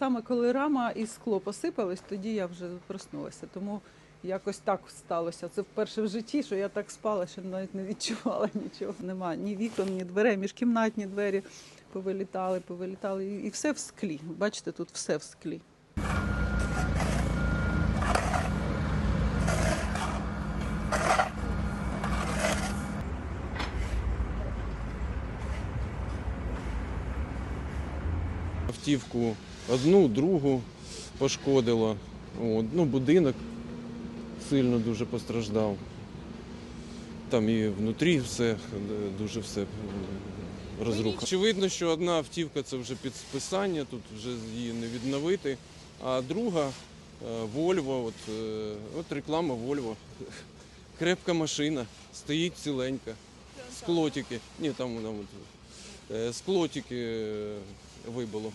саме коли рама і скло посипались, тоді я вже проснулася. Тому якось так сталося. Це вперше в житті, що я так спала, що навіть не відчувала нічого. Нема ні вікон, ні дверей, міжкімнатні двері повилітали, повилітали, і все в склі. Бачите, тут все в склі. Автівку одну, другу пошкодило. От, ну, будинок сильно дуже постраждав. Там і внутрі все, е, дуже все м, розруха. Очевидно, що одна автівка це вже під списання, тут вже її не відновити. А друга е, Volvo, от, е, от реклама Volvo. Крепка машина, стоїть ціленька. Склотики. Ні, там вона от, е, е, вибило.